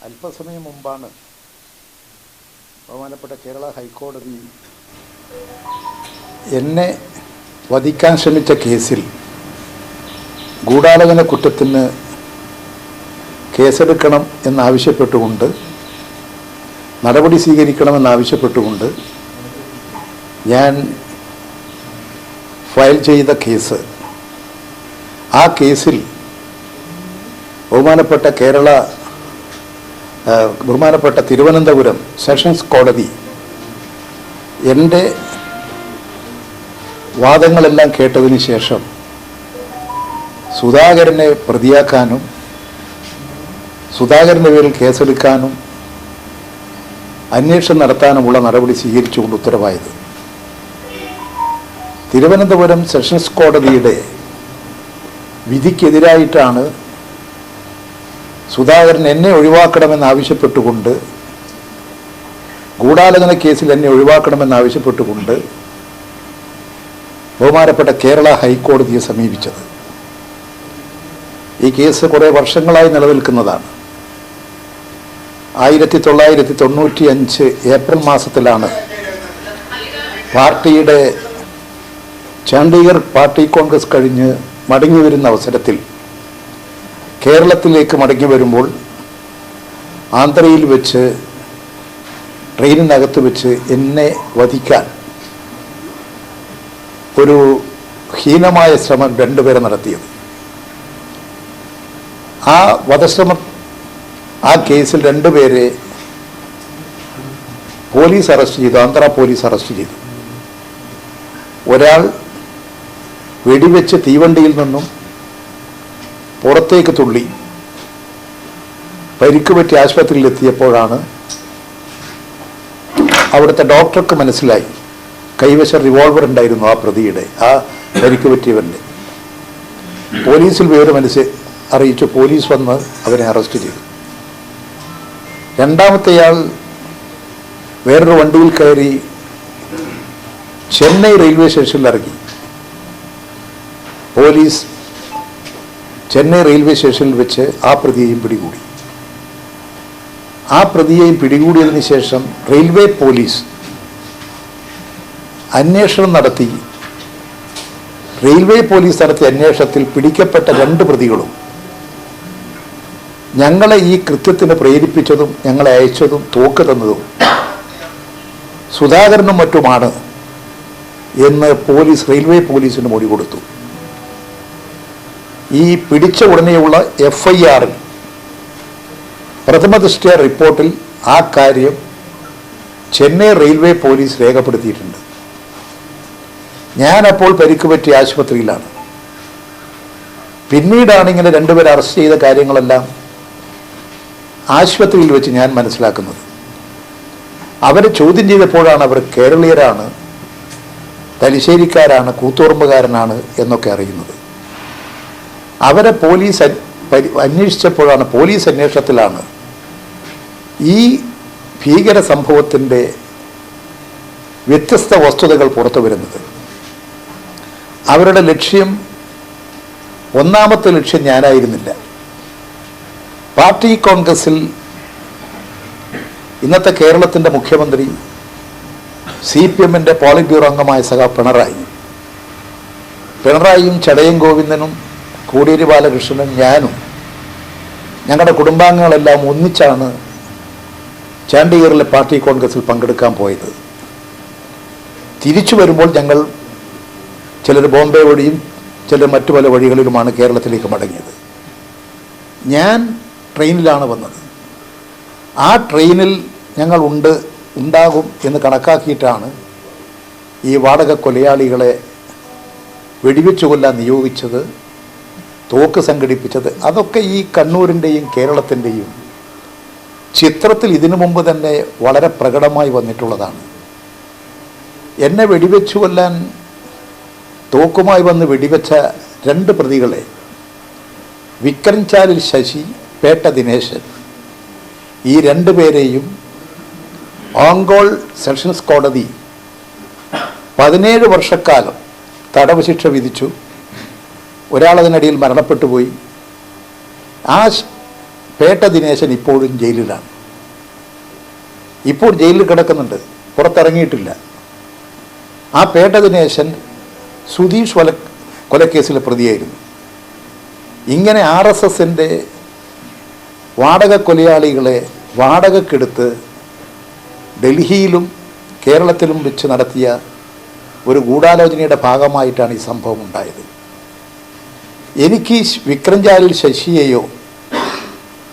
അല്പസമയം മുമ്പാണ് ബഹുമാനപ്പെട്ട കേരള ഹൈക്കോടതി എന്നെ വധിക്കാൻ ശ്രമിച്ച കേസിൽ ഗൂഢാലോചന കുറ്റത്തിന് കേസെടുക്കണം എന്നാവശ്യപ്പെട്ടുകൊണ്ട് നടപടി സ്വീകരിക്കണമെന്നാവശ്യപ്പെട്ടുകൊണ്ട് ഞാൻ ഫയൽ ചെയ്ത കേസ്. ആ കേസിൽ ബഹുമാനപ്പെട്ട കേരള ബഹുമാനപ്പെട്ട തിരുവനന്തപുരം സെഷൻസ് കോടതി എന്റെ വാദങ്ങളെല്ലാം കേട്ടതിന് ശേഷം സുധാകരനെ പ്രതിയാക്കാനും സുധാകരന്റെ പേരിൽ കേസെടുക്കാനും അന്വേഷണം നടത്താനുമുള്ള നടപടി സ്വീകരിച്ചുകൊണ്ട് ഉത്തരവായത് തിരുവനന്തപുരം സെഷൻസ് കോടതിയുടെ വിധിക്കെതിരായിട്ടാണ് സുധാകരൻ എന്നെ ഒഴിവാക്കണമെന്ന് ആവശ്യപ്പെട്ടുകൊണ്ട് ഗൂഢാലോചന കേസിൽ എന്നെ ഒഴിവാക്കണമെന്ന് ആവശ്യപ്പെട്ടുകൊണ്ട് ബഹുമാനപ്പെട്ട കേരള ഹൈക്കോടതിയെ സമീപിച്ചത്. ഈ കേസ് കുറേ വർഷങ്ങളായി നിലനിൽക്കുന്നതാണ്. ആയിരത്തി തൊള്ളായിരത്തി തൊണ്ണൂറ്റി അഞ്ച് ഏപ്രിൽ മാസത്തിലാണ് പാർട്ടിയുടെ ചണ്ഡീഗഡ് പാർട്ടി കോൺഗ്രസ് കഴിഞ്ഞ് മടങ്ങി വരുന്ന അവസരത്തിൽ കേരളത്തിലേക്ക് മടങ്ങി വരുമ്പോൾ ആന്ധ്രയിൽ വെച്ച് ട്രെയിനിനകത്ത് വെച്ച് എന്നെ വധിക്കാൻ ഒരു ഹീനമായ ശ്രമം രണ്ടുപേരെ നടത്തിയത്. ആ വധശ്രമം ആ കേസിൽ രണ്ടുപേരെ പോലീസ് അറസ്റ്റ് ചെയ്തു ആന്ധ്ര പോലീസ് അറസ്റ്റ് ചെയ്തു. ഒരാൾ വെടിവെച്ച് തീവണ്ടിയിൽ നിന്നും പുറത്തേക്ക് തുള്ളി. പരിക്ക് പറ്റി ആശുപത്രിയിൽ എത്തിയപ്പോഴാണ് അവിടുത്തെ ഡോക്ടർക്ക് മനസ്സിലായി. കൈവശം റിവോൾവർ ഉണ്ടായിരുന്നു ആ പ്രതിയുടെ ആ പരിക്ക് പറ്റിയവന്റെ പോലീസിൽ വിവരം മനസ്സ് അറിയിച്ചു പോലീസ് വന്ന് അവനെ അറസ്റ്റ് ചെയ്തു. രണ്ടാമത്തെയാൾ വേറൊരു വണ്ടിയിൽ കയറി ചെന്നൈ റെയിൽവേ സ്റ്റേഷനിൽ ഇറങ്ങി. പോലീസ് ചെന്നൈ റെയിൽവേ സ്റ്റേഷനിൽ വെച്ച് ആ പ്രതിയെയും പിടികൂടി. ആ പ്രതിയെയും പിടികൂടിയതിന് ശേഷം റെയിൽവേ പോലീസ് അന്വേഷണം നടത്തി. റെയിൽവേ പോലീസ് നടത്തിയ അന്വേഷണത്തിൽ പിടിക്കപ്പെട്ട രണ്ട് പ്രതികളും ഞങ്ങളെ ഈ കൃത്യത്തിന് പ്രേരിപ്പിച്ചതും ഞങ്ങളെ അയച്ചതും തോക്ക് തന്നതും സുധാകരനും മറ്റുമാണ് എന്ന് പോലീസ് റെയിൽവേ പോലീസിന് മൊഴി കൊടുത്തു. ഈ പിടിച്ച ഉടനെയുള്ള എഫ് ഐ ആറിൽ പ്രഥമ പ്രഥമദൃഷ്ട്യ റിപ്പോർട്ടിൽ ആ കാര്യം ചെന്നൈ റെയിൽവേ പോലീസ് രേഖപ്പെടുത്തിയിട്ടുണ്ട്. ഞാനപ്പോൾ പരിക്ക് പറ്റിയ ആശുപത്രിയിലാണ്. പിന്നീടാണ് ഇങ്ങനെ രണ്ടുപേരെ അറസ്റ്റ് ചെയ്ത കാര്യങ്ങളെല്ലാം ആശുപത്രിയിൽ വെച്ച് ഞാൻ മനസ്സിലാക്കുന്നത്. അവരെ ചോദ്യം ചെയ്തപ്പോഴാണ് അവർ കേരളീയരാണ് തലശ്ശേരിക്കാരാണ് കൂത്തുറമ്പുകാരനാണ് എന്നൊക്കെ അറിയുന്നത്. അവരെ പോലീസ് അന്- അന്വേഷിച്ചപ്പോഴാണ് പോലീസ് അന്വേഷണത്തിലാണ് ഈ ഭീകര സംഭവത്തിന്റെ വ്യത്യസ്ത വസ്തുതകൾ പുറത്തു വരുന്നത്. അവരുടെ ലക്ഷ്യം ഒന്നാമത്തെ ലക്ഷ്യം ഞാനായിരുന്നില്ല. പാർട്ടി കോൺഗ്രസിൽ ഇന്നത്തെ കേരളത്തിന്റെ മുഖ്യമന്ത്രി സി പി എമ്മിന്റെ പോളിറ്റ് ബ്യൂറോ അംഗമായ സഹ പിണറായി പിണറായിയും ചടയം ഗോവിന്ദനും കോടിയേരി ബാലകൃഷ്ണനും ഞാനും ഞങ്ങളുടെ കുടുംബാംഗങ്ങളെല്ലാം ഒന്നിച്ചാണ് ചാണ്ടിഗറിലെ പാർട്ടി കോൺഗ്രസിൽ പങ്കെടുക്കാൻ പോയത്. തിരിച്ചു വരുമ്പോൾ ഞങ്ങൾ ചിലർ ബോംബെ വഴിയും ചിലർ മറ്റു പല വഴികളിലുമാണ് കേരളത്തിലേക്ക് മടങ്ങിയത്. ഞാൻ ട്രെയിനിലാണ് വന്നത്. ആ ട്രെയിനിൽ ഞങ്ങൾ ഉണ്ട് ഉണ്ടാകും എന്ന് കണക്കാക്കിയിട്ടാണ് ഈ വാടക കൊലയാളികളെ വെടിവെച്ചു കൊല്ലാൻ നിയോഗിച്ചത് തോക്ക് സംഘടിപ്പിച്ചത്. അതൊക്കെ ഈ കണ്ണൂരിന്റെയും കേരളത്തിന്റെയും ചിത്രത്തിൽ ഇതിനു മുമ്പ് തന്നെ വളരെ പ്രകടമായി വന്നിട്ടുള്ളതാണ്. എന്നെ വെടിവെച്ചു കൊല്ലാൻ തോക്കുമായി വന്ന് വെടിവെച്ച രണ്ട് പ്രതികളെ വിക്രംചാലിൽ ശശി പേട്ട ദിനേശൻ ഈ രണ്ട് പേരെയും ഓങ്കോൾ സെഷൻസ് കോടതി പതിനേഴ് വർഷക്കാലം തടവ് ശിക്ഷ വിധിച്ചു. ഒരാളതിനിടയിൽ മരണപ്പെട്ടു പോയി. ആ പേട്ട ദിനേശൻ ഇപ്പോഴും ജയിലിലാണ്. ഇപ്പോൾ ജയിലിൽ കിടക്കുന്നുണ്ട്. പുറത്തിറങ്ങിയിട്ടില്ല. ആ പേട്ട ദിനേശൻ സുധീഷ് കൊല കൊലക്കേസിലെ പ്രതിയായിരുന്നു. ഇങ്ങനെ ആർ എസ് എസിന്റെ വാടക കൊലയാളികളെ വാടകക്കെടുത്ത് ഡൽഹിയിലും കേരളത്തിലും വെച്ച് നടത്തിയ ഒരു ഗൂഢാലോചനയുടെ ഭാഗമായിട്ടാണ് ഈ സംഭവം ഉണ്ടായത്. എനിക്ക് വിക്രംചാലിൽ ശശിയെയോ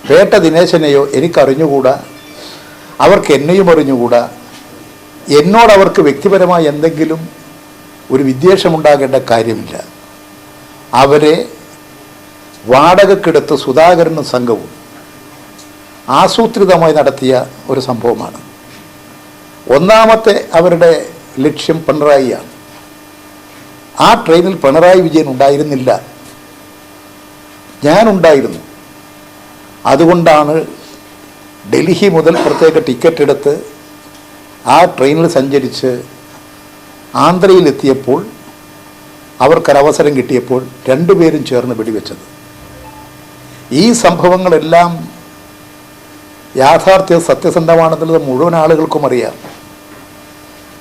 പേട്ട ദിനേശനെയോ എനിക്കറിഞ്ഞുകൂടാ? അവർക്ക് എന്നെയും അറിഞ്ഞുകൂടാ? എന്നോട് അവർക്ക് വ്യക്തിപരമായി എന്തെങ്കിലും ഒരു വിദ്വേഷമുണ്ടാകേണ്ട കാര്യമില്ല. അവരെ വാടകക്കെടുത്ത് സുധാകരനും സംഘവും ആസൂത്രിതമായി നടത്തിയ ഒരു സംഭവമാണ്. ഒന്നാമത്തെ അവരുടെ ലക്ഷ്യം പിണറായിയാണ്. ആ ട്രെയിനിൽ പിണറായി വിജയൻ ഉണ്ടായിരുന്നില്ല. ഞാനുണ്ടായിരുന്നു. അതുകൊണ്ടാണ് ഡൽഹി മുതൽ പ്രത്യേക ടിക്കറ്റ് എടുത്ത് ആ ട്രെയിനിൽ സഞ്ചരിച്ച് ആന്ധ്രയിലെത്തിയപ്പോൾ അവർക്കൊരവസരം കിട്ടിയപ്പോൾ രണ്ടുപേരും ചേർന്ന് വെടിവെച്ചത്. ഈ സംഭവങ്ങളെല്ലാം യാഥാർത്ഥ്യ സത്യസന്ധമാണെന്നുള്ളത് മുഴുവൻ ആളുകൾക്കും അറിയാം.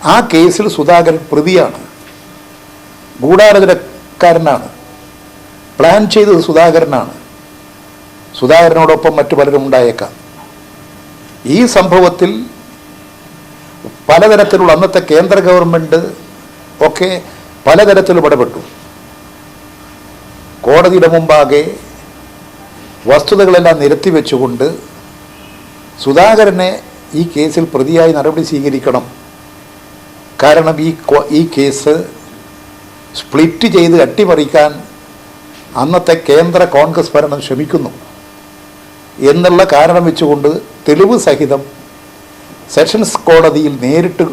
ആ കേസിൽ സുധാകരൻ പ്രതിയാണ്. ഗൂഢാലോചനക്കാരനാണ്. പ്ലാൻ ചെയ്തത് സുധാകരനാണ്. സുധാകരനോടൊപ്പം മറ്റു പലരും ഉണ്ടായേക്കാം. ഈ സംഭവത്തിൽ പലതരത്തിലുള്ള അന്നത്തെ കേന്ദ്ര ഗവൺമെന്റ് ഒക്കെ പലതരത്തിലും ഇടപെട്ടു. കോടതിയുടെ മുമ്പാകെ വസ്തുതകളെല്ലാം നിരത്തി വെച്ചുകൊണ്ട് സുധാകരനെ ഈ കേസിൽ പ്രതിയായി നടപടി സ്വീകരിക്കണം. കാരണം ഈ ഈ കേസ് സ്പ്ലിറ്റ് ചെയ്ത് അട്ടിമറിക്കാൻ അന്നത്തെ കേന്ദ്ര കോൺഗ്രസ് ഭരണം ശ്രമിക്കുന്നു എന്നുള്ള കാരണം വെച്ചുകൊണ്ട് തെളിവ് സഹിതം സെഷൻസ് കോടതിയിൽ നേരിട്ട്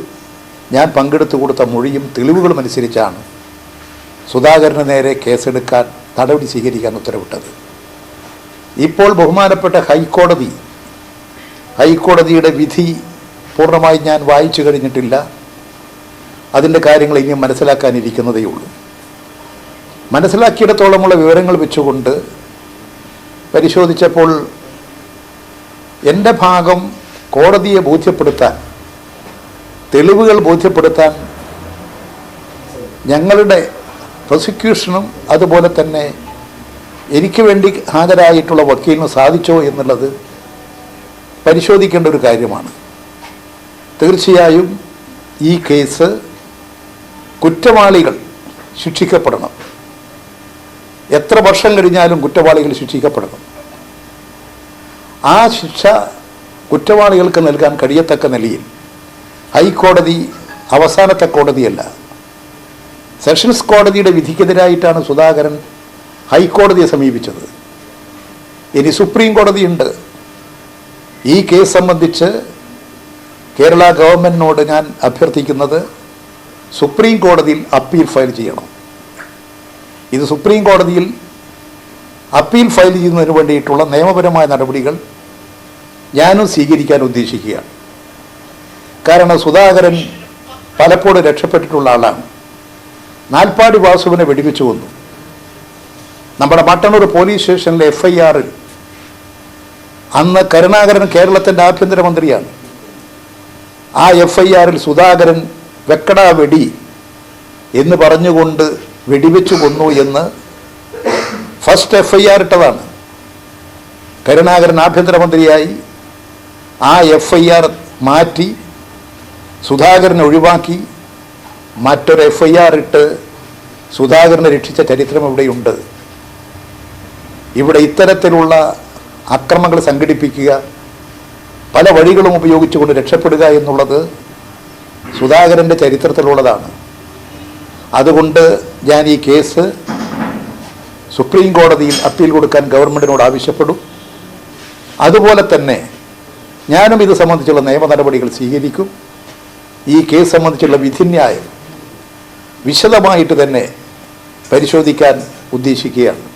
ഞാൻ പങ്കെടുത്തു കൊടുത്ത മൊഴിയും തെളിവുകളും അനുസരിച്ചാണ് സുധാകരന് നേരെ കേസെടുക്കാൻ നടപടി സ്വീകരിക്കാൻ ഉത്തരവിട്ടത്. ഇപ്പോൾ ബഹുമാനപ്പെട്ട ഹൈക്കോടതി ഹൈക്കോടതിയുടെ വിധി പൂർണമായി ഞാൻ വായിച്ചു കഴിഞ്ഞിട്ടില്ല. അതിന്റെ കാര്യങ്ങൾ ഇനിയും മനസ്സിലാക്കാനിരിക്കുന്നതേ ഉള്ളൂ മനസ്സിലാക്കിയിടത്തോളമുള്ള വിവരങ്ങൾ വെച്ചുകൊണ്ട് പരിശോധിച്ചപ്പോൾ എന്റെ ഭാഗം കോടതിയെ ബോധ്യപ്പെടുത്താൻ തെളിവുകൾ ബോധ്യപ്പെടുത്താൻ ഞങ്ങളുടെ പ്രോസിക്യൂഷനും അതുപോലെ തന്നെ എനിക്ക് വേണ്ടി ഹാജരായിട്ടുള്ള വക്കീലിന് സാധിച്ചോ എന്നുള്ളത് പരിശോധിക്കേണ്ട ഒരു കാര്യമാണ്. തീർച്ചയായും ഈ കേസ് കുറ്റവാളികൾ ശിക്ഷിക്കപ്പെടണം. എത്ര വർഷം കഴിഞ്ഞാലും കുറ്റവാളികൾ ശിക്ഷിക്കപ്പെടണം ആ ശിക്ഷ കുറ്റവാളികൾക്ക് നൽകാൻ കഴിയത്തക്ക നിലയിൽ ഹൈക്കോടതി അവസാനത്തെ കോടതിയല്ല. സെഷൻസ് കോടതിയുടെ വിധിക്കെതിരായിട്ടാണ് സുധാകരൻ ഹൈക്കോടതിയെ സമീപിച്ചത്. ഇനി സുപ്രീം കോടതിയുണ്ട്. ഈ കേസ് സംബന്ധിച്ച് കേരള ഗവൺമെന്റിനോട് ഞാൻ അഭ്യർത്ഥിക്കുന്നത് സുപ്രീം കോടതിയിൽ അപ്പീൽ ഫയൽ ചെയ്യണം. ഇത് സുപ്രീം കോടതിയിൽ അപ്പീൽ ഫയൽ ചെയ്യുന്നതിന് വേണ്ടിയിട്ടുള്ള നിയമപരമായ നടപടികൾ ഞാനും സ്വീകരിക്കാൻ ഉദ്ദേശിക്കുകയാണ്. കാരണം സുധാകരൻ പലപ്പോഴും രക്ഷപ്പെട്ടിട്ടുള്ള ആളാണ്. നാൽപ്പാടി വാസുവിനെ വെടിവെച്ചു കൊന്നു. നമ്മുടെ മട്ടന്നൂർ പോലീസ് സ്റ്റേഷനിലെ എഫ് ഐ ആറിൽ അന്ന് കരുണാകരൻ കേരളത്തിന്റെ ആഭ്യന്തരമന്ത്രിയാണ്. ആ എഫ് ഐ ആറിൽ സുധാകരൻ വെക്കടാ വെടി എന്ന് പറഞ്ഞുകൊണ്ട് വെടിവെച്ചു കൊന്നു എന്ന് ഫസ്റ്റ് എഫ് ഐ ആർ ഇട്ടതാണ്. കരുണാകരൻ ആഭ്യന്തരമന്ത്രിയായി ആ എഫ് ഐ ആർ മാറ്റി സുധാകരനെ ഒഴിവാക്കി മറ്റൊരു എഫ് ഐ ആർ ഇട്ട് സുധാകരനെ രക്ഷിച്ച ചരിത്രം ഇവിടെയുണ്ട്. ഇവിടെ ഇത്തരത്തിലുള്ള അക്രമങ്ങൾ സംഘടിപ്പിക്കുക പല വഴികളും ഉപയോഗിച്ചുകൊണ്ട് രക്ഷപ്പെടുക എന്നുള്ളത് സുധാകരന്റെ ചരിത്രത്തിലുള്ളതാണ്. അതുകൊണ്ട് ഞാൻ ഈ കേസ് സുപ്രീം കോടതിയിൽ അപ്പീൽ കൊടുക്കാൻ ഗവൺമെന്റിനോട് ആവശ്യപ്പെടും. അതുപോലെ തന്നെ ഞാനും ഇത് സംബന്ധിച്ചുള്ള നിയമ നടപടികൾ സ്വീകരിക്കും. ഈ കേസ് സംബന്ധിച്ചുള്ള വിധിന്യായം വിശദമായിട്ട് തന്നെ പരിശോധിക്കാൻ ഉദ്ദേശിക്കുകയാണ്.